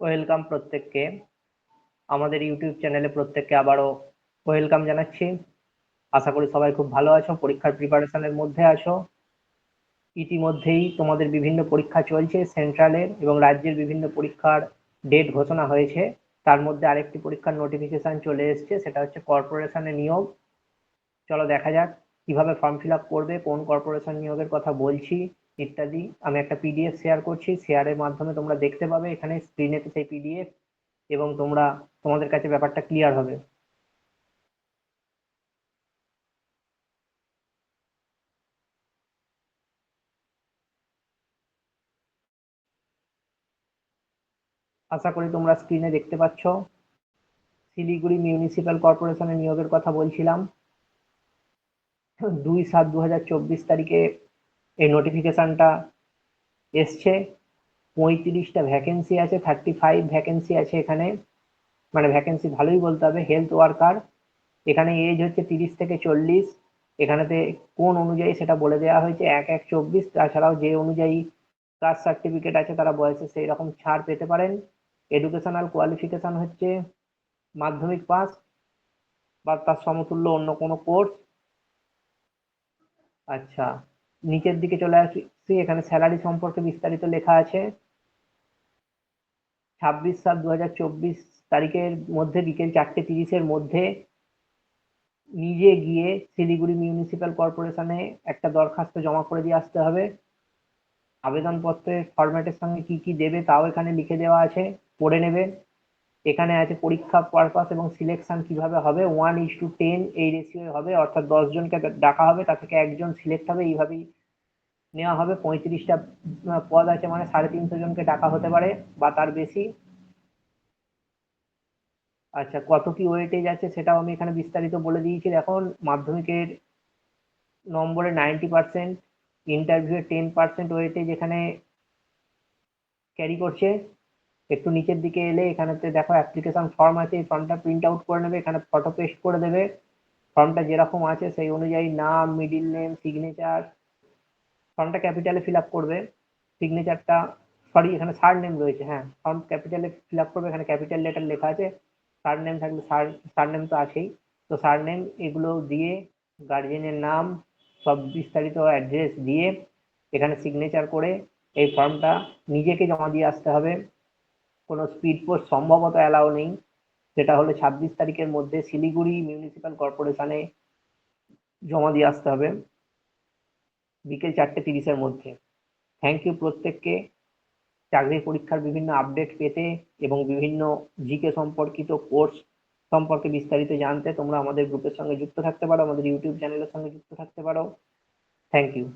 Welcome প্রত্যেককে। আমাদের YouTube চ্যানেলে প্রত্যেককে আবারও ওয়েলকাম জানাচ্ছি। আশা করি সবাই খুব ভালো আছো, পরীক্ষার প্রিপারেশনের মধ্যে আছো। ইতিমধ্যেই তোমাদের বিভিন্ন পরীক্ষা চলছে সেন্ট্রালের এবং রাজ্যের বিভিন্ন পরীক্ষার ডেট ঘোষণা হয়েছে। তার মধ্যে আরেকটি পরীক্ষার নোটিফিকেশন চলে এসছে, সেটা হচ্ছে কর্পোরেশনের নিয়োগ। চলো দেখা যাক কীভাবে ফর্ম ফিল আপ করবে, কোন কর্পোরেশন নিয়োগের কথা বলছি। ইত্যাদি। আমি একটা পিডিএফ শেয়ার করছি। শেয়ারের মাধ্যমে তোমরা দেখতে পাবে এখানে স্ক্রিনেতে সেই পিডিএফ এবং তোমরা, তোমাদের কাছে ব্যাপারটা ক্লিয়ার হবে। আশা করি তোমরা স্ক্রিনে দেখতে পাচ্ছ। শিলিগুড়ি মিউনিসিপ্যাল কর্পোরেশনের নিয়োগের কথা বলছিলাম। দুই সাত দু তারিখে এই নোটিফিকেশনটা এসছে। পঁয়ত্রিশটা ভ্যাকেন্সি আছে থার্টি ফাইভ ভ্যাকেন্সি আছে এখানে। মানে ভ্যাকেন্সি ভালোই বলতে হবে হেলথ ওয়ার্কার এখানে এজ হচ্ছে তিরিশ থেকে চল্লিশ। এখানেতে কোন অনুযায়ী সেটা বলে দেওয়া হয়েছে, এক এক চব্বিশ। তাছাড়াও যে অনুযায়ী কাস্ট সার্টিফিকেট আছে তারা বয়সে সেই রকম ছাড় পেতে পারেন। এডুকেশনাল কোয়ালিফিকেশন হচ্ছে মাধ্যমিক পাস বা তার সমতুল্য অন্য কোনো কোর্স আচ্ছা। নিচের দিকে চলে আসি এখানে স্যালারি সম্পর্কে বিস্তারিত লেখা আছে। ছাব্বিশ সাত দু তারিখের মধ্যে, বিকেল চারটে তিরিশের মধ্যে নিজে গিয়ে শিলিগুড়ি মিউনিসিপ্যাল কর্পোরেশনে একটা দরখাস্ত জমা করে দিয়ে আসতে হবে। আবেদনপত্রের ফরম্যাটের সঙ্গে কি কি দেবে, তাও এখানে লিখে দেওয়া আছে, পড়ে নেবে। এখানে আছে পরীক্ষা পারপাস এবং সিলেকশন কীভাবে হবে? ওয়ান ইস টু টেন এই রেশিও হবে, অর্থাৎ জনকে ডাকা হবে তা থেকে একজন সিলেক্ট হবে, এইভাবেই নেওয়া হবে। পঁয়ত্রিশটা পদ আছে মানে সাড়ে তিনশো জনকে ডাকা হতে পারে বা তার বেশি। আচ্ছা কত কি ওয়েটেজ আছে সেটাও আমি এখানে বিস্তারিত বলে দিয়েছি। এখন মাধ্যমিকের নম্বরে নাইনটি পার্সেন্ট ইন্টারভিউয়ে টেন পার্সেন্ট ওয়েটেজ এখানে ক্যারি করছে। একটু নিচের দিকে এলে এখানেতে দেখো অ্যাপ্লিকেশন ফর্ম আছে, এই ফর্মটা প্রিন্ট আউট করে নেবে, এখানে ফটো পেস্ট করে দেবে। ফর্মটা যেরকম আছে সেই অনুযায়ী নাম মিডিল নেম সিগনেচার ফর্মটা ক্যাপিটালে ফিল আপ করবে। সিগনেচারটা সরি এখানে সার নেম রয়েছে হ্যাঁ ফর্ম ক্যাপিটালে ফিল আপ করবে, এখানে ক্যাপিটাল লেটার লেখা আছে। সার নেম থাকলে সার সার নেম তো আছেই। তো সার নেম এগুলো দিয়ে গার্জেনের নাম, সব বিস্তারিত অ্যাড্রেস দিয়ে এখানে সিগনেচার করে এই ফর্মটা নিজেকে জমা দিয়ে আসতে হবে। কোনো স্পিড পোস্ট সম্ভবত অ্যালাউ নেই। সেটা হলো ছাব্বিশ তারিখের মধ্যে শিলিগুড়ি মিউনিসিপ্যাল কর্পোরেশনে জমা দিয়ে আসতে হবে। বিকেল চারটে তিরিশের মধ্যে। থ্যাংক ইউ প্রত্যেককে। চাকরির পরীক্ষার বিভিন্ন আপডেট পেতে এবং বিভিন্ন জিকে সম্পর্কিত কোর্স সম্পর্কে বিস্তারিত জানতে তোমরা আমাদের গ্রুপের সঙ্গে যুক্ত থাকতে পারো, আমাদের ইউটিউব চ্যানেলের সঙ্গে যুক্ত থাকতে পারো। Thank you